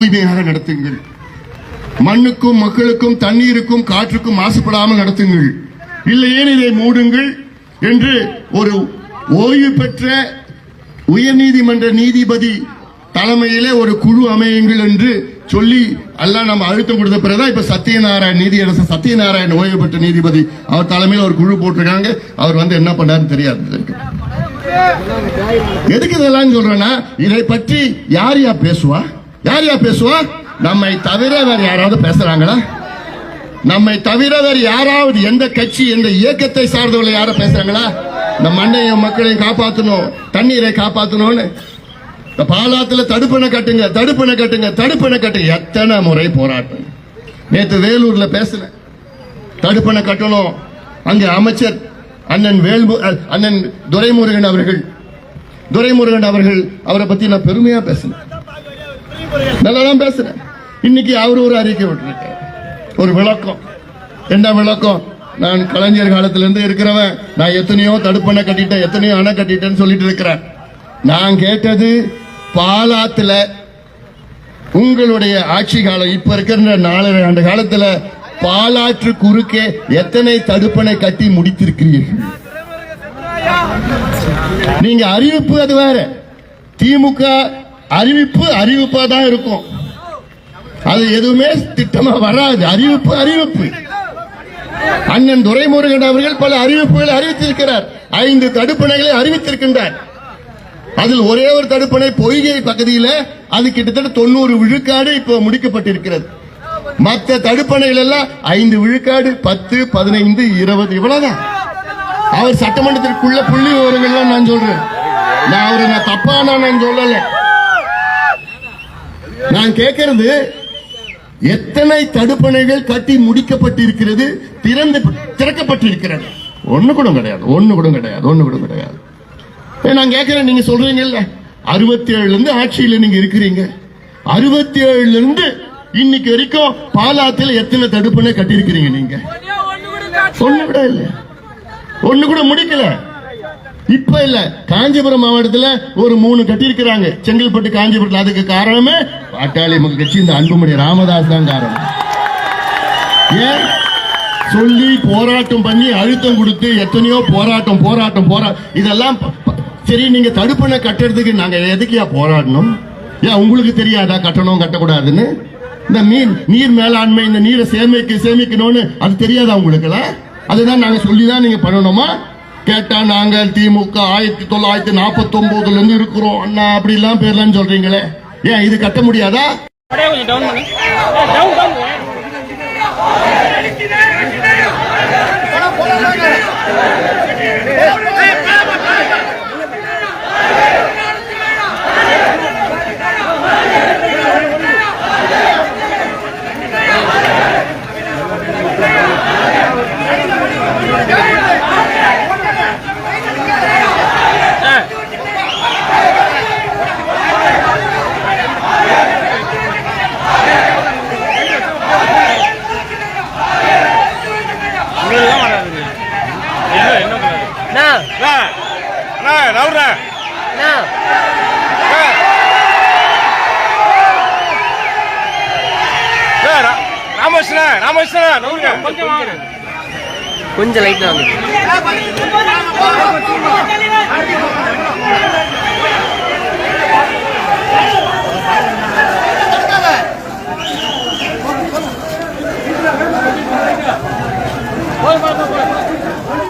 தூய்மையாக நடத்துங்கள். மண்ணுக்கும் மக்களுக்கும் தண்ணீருக்கும் காற்றுக்கும் மாசுபடாமல் நடத்துங்கள். இல்லையே இதை மூடுங்கள் என்று ஒரு ஓய்வு பெற்ற உயர்நீதிமன்ற நீதிபதி தலைமையிலே ஒரு குழு அமையுங்கள் என்று சொல்லி எல்லாம் நம்ம அழுத்தம் கொடுத்த பிறகுதான் இப்ப சத்யநாராயண் நீதியரசர் சத்யநாராயண் ஓய்வு பெற்ற நீதிபதி அவர் தலைமையில் ஒரு குழு போட்டிருக்காங்க. அவர் வந்து என்ன பண்ணாருன்னு தெரியாது. எதுக்கு இதெல்லாம் சொல்றேன்னா இதை பற்றி யார் யார் பேசுவா? யார் யா பேசுவா? நம்மை தவிர வேற யாராவது பேசுறாங்களா? நம்மை தவிர வேறு யாராவது எந்த கட்சி எந்த இயக்கத்தை சார்ந்தவர்கள் யாரும் பேசுறாங்களா? இந்த மண்ணையும் மக்களையும் காப்பாற்றணும் தண்ணீரை காப்பாற்றணும்னு இந்த பாலாத்துல தடுப்பணை கட்டுங்க தடுப்பணை கட்டுங்க தடுப்பணை கட்டுங்க எத்தனை முறை போராட்டம். நேற்று வேலூர்ல பேசினேன். தடுப்பணை கட்டணும். அங்கே அமைச்சர் அண்ணன் வேல்மு அண்ணன் துரைமுருகன் அவர்கள் துரைமுருகன் அவர்கள் அவரை பத்தி நான் பெருமையா பேசினேன். நல்லா தான் பேசுறேன். இன்னைக்கு அவர் ஒரு அறிக்கை விட்டுருக்காரு. ஒரு விளக்கம். என்ன விளக்கம்? நான் கலைஞர் காலத்துல இருந்து இருக்கிறவன். நான் எத்தனையோ தடுப்பணை கட்டிட்டேன் எத்தனையோ அணை கட்டிட்டேன்னு சொல்லிட்டு இருக்கிறேன். நான் கேட்டது பாலாத்துல உங்களுடைய ஆட்சி காலம் இப்ப இருக்கிற நாலரை ஆண்டு காலத்துல பாலாற்று குறுக்கே எத்தனை தடுப்பணை கட்டி முடித்திருக்கிறீர்கள்? நீங்க அறிவிப்பு அது வேற. திமுக அறிவிப்பு அறிவிப்பா தான் இருக்கும். அது எதுவுமே திட்டமா வராது. அறிவிப்பு அறிவிப்பு. அண்ணன் துரைமுருகன் அவர்கள் பல அறிவிப்புகளை அறிவித்திருக்கிறார். ஐந்து தடுப்பணைகளை அறிவித்திருக்கின்றார். அதில் ஒரே ஒரு தடுப்பணை பொய்கை பகுதியில் அது கிட்டத்தட்ட தொண்ணூறு விழுக்காடு இப்போ முடிக்கப்பட்டிருக்கிறது. மற்ற தடுப்பணைகள் எல்லாம் ஐந்து விழுக்காடு பத்து பதினைந்து இருபது இவ்வளவுதான். அவர் சட்டமன்றத்திற்குள்ள புள்ளி விவரங்கள்லாம் நான் சொல்றேன். நான் அவரை நான் தப்பானா நான் சொல்லலை. நான் கேட்கிறது எத்தனை தடுப்பணைகள் கட்டி முடிக்கப்பட்டிருக்கிறது திறந்து திறக்கப்பட்டிருக்கிறது? ஒண்ணு கூட கிடையாது ஒண்ணு கூட கிடையாது ஒண்ணு கூட கிடையாது. நான் கேட்கிறேன் நீங்க சொல்றீங்கல்ல? அறுபத்தி ஏழுல இருந்து ஆட்சியில நீங்க இருக்கிறீங்க. அறுபத்தி ஏழுல இருந்து இன்னைக்கு வரைக்கும் பாலாத்தில் எத்தனை தடுப்பணை கட்டியிருக்கிறீங்க நீங்க? ஒண்ணு கூட இல்ல. ஒண்ணு கூட முடிக்கல. இப்ப இல்ல. காஞ்சிபுரம் மாவட்டத்துல ஒரு மூணு கட்டியிருக்கிறாங்க. செங்கல்பட்டு காஞ்சிபுரத்துல. அதுக்கு காரணமே பாட்டாளி மக்கள் கட்சி இந்த அன்புமணி ராமதாஸ் தான் காரணம். ஏன்? சொல்லி போராட்டம் பண்ணி அழுத்தம் கொடுத்து எத்தனையோ போராட்டம் போராட்டம் போரா இதெல்லாம் சரி நீங்க தடுப்பணை கட்டுறதுக்கு நாங்க எதுக்கியா போராடணும்? ஏன் உங்களுக்கு தெரியாதா கட்டணும் கட்டக்கூடாதுன்னு? இந்த நீர் நீர் மேலாண்மை இந்த நீரை சேமிக்க சேமிக்கணும்னு அது தெரியாதா உங்களுக்கு அதுதான் நாங்க சொல்லி தான் நீங்க பண்ணணுமா? கேட்டா நாங்கள் திமுக ஆயிரத்தி தொள்ளாயிரத்தி நாற்பத்தி ஒன்பதுல இருந்து இருக்கிறோம். அண்ணா அப்படிலாம் பேர்லாம் சொல்றீங்களே. ஏன் இது கட்ட முடியாதா? அப்படியே கொஞ்சம் டவுன் ரவுரா ராமகிருஷ்ணா ராமகிருஷ்ணா ரவுரா கொஞ்சம் வாங்க கொஞ்சம் லைட்டா வந்து